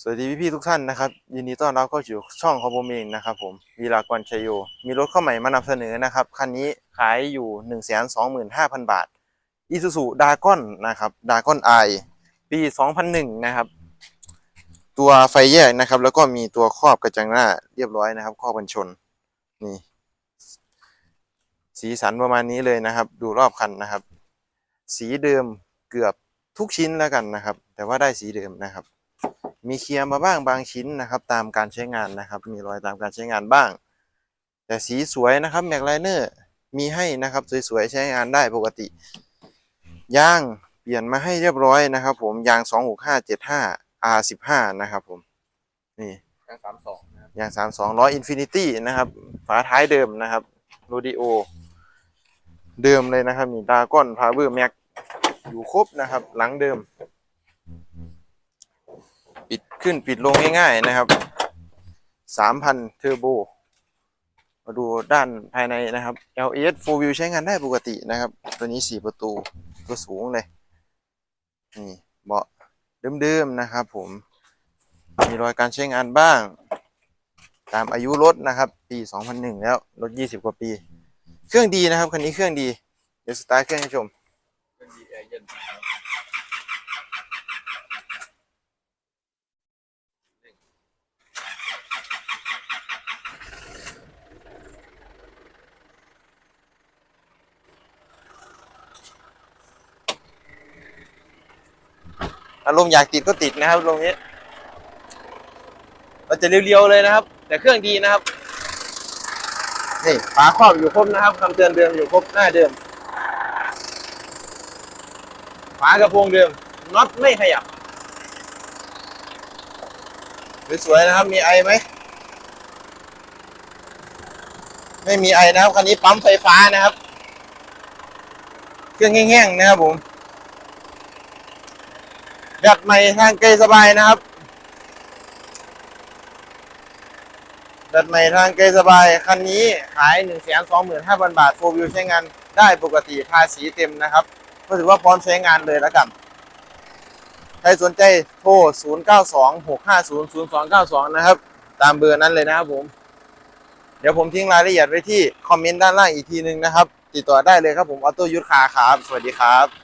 สวัสดีพี่ๆทุกท่านนะครับยินดีต้อนรับเข้าสู่ช่องของผมเองนะครับผมวีรากรชัยโย มีรถเข้าใหม่มานำเสนอนะครับคันนี้ขายอยู่1 2 5 0 0 0 บาท Isuzu d a g o n นนะครับ d a g o n i ปี 2001 นะครับ ตัวไฟแยกนะครับ แล้วก็มีตัวครอบกระจังหน้าเรียบร้อยนะครับ ครอบกันชนนี่สีสันประมาณนี้เลยนะครับ ดูรอบคันนะครับ สีเดิมเกือบทุกชิ้นแล้วกันนะครับ แต่ว่าได้สีเดิมนะครับ มีเคลียร์มาบ้างบางชิ้นนะครับ ตามการใช้งานนะครับ มีรอยตามการใช้งานบ้าง แต่สีสวยนะครับแม็กไลเนอร์มีให้นะครับสวยๆใช้งานได้ปกติยางเปลี่ยนมาให้เรียบร้อยนะครับ ผมยาง 26575 R15 นะครับผมนี่ยังสามสองนะครับยาง32ล้อ Infinity นะครับฝาท้ายเดิมนะครับโรดิโอเดิมเลยนะครับนี่ดาก้อนพาวเวอร์แม็กอยู่ครบนะครับ หลังเดิมปิด ขึ้นปิดลงง่ายๆนะครับ 3,000 เทอร์โบ มาดูด้านภายในนะครับ LS 4 wheel ใช้งานได้ปกตินะครับ ตัวนี้ 4 ประตู ตัวสูงเลย นี่เบาะเดิมๆนะครับผม มีรอยการใช้งานบ้าง ตามอายุรถนะครับ ปี 2001 แล้ว รถ 20 กว่าปี เครื่องดีนะครับ คันนี้เครื่องดี เดี๋ยวสตาร์ทเครื่องให้ชมเป็นดีแอร์เย็นนะครับ อารมณ์อยากติดก็ติดนะครับตรงนี้เราจะเรียวๆเลยนะครับ แต่เครื่องดีนะครับนี่ฝาครอบอยู่ครบนะครับคำเตือนเดิมอยู่ครบหน้าเดิมฝากระโปรงเดิมน็อตไม่ขยับสวยๆนะครับ มีไอไหมไม่มีไอนะครับคันนี้ปั๊มไฟฟ้านะครับ เครื่องแห้งๆนะครับผม แบบใหม่ทางไกลสบายนะครับแบบใหม่ทางไกลสบาย คันนี้ขาย 1 2 5 0 0 0 บาทโฟวิวใช้งานได้ปกติภาษีเต็มนะครับ ก็ถือว่าพร้อมใช้งานเลยแล้วกัน ใครสนใจโทร 0926500292 นะครับ ตามเบอร์นั้นเลยนะครับผม เดี๋ยวผมทิ้งรายละเอียดไว้ที่คอมเมนต์ด้านล่างอีกทีนึงนะครับ ติดต่อได้เลยครับผมออโต้ยุทธคาครับ สวัสดีครับ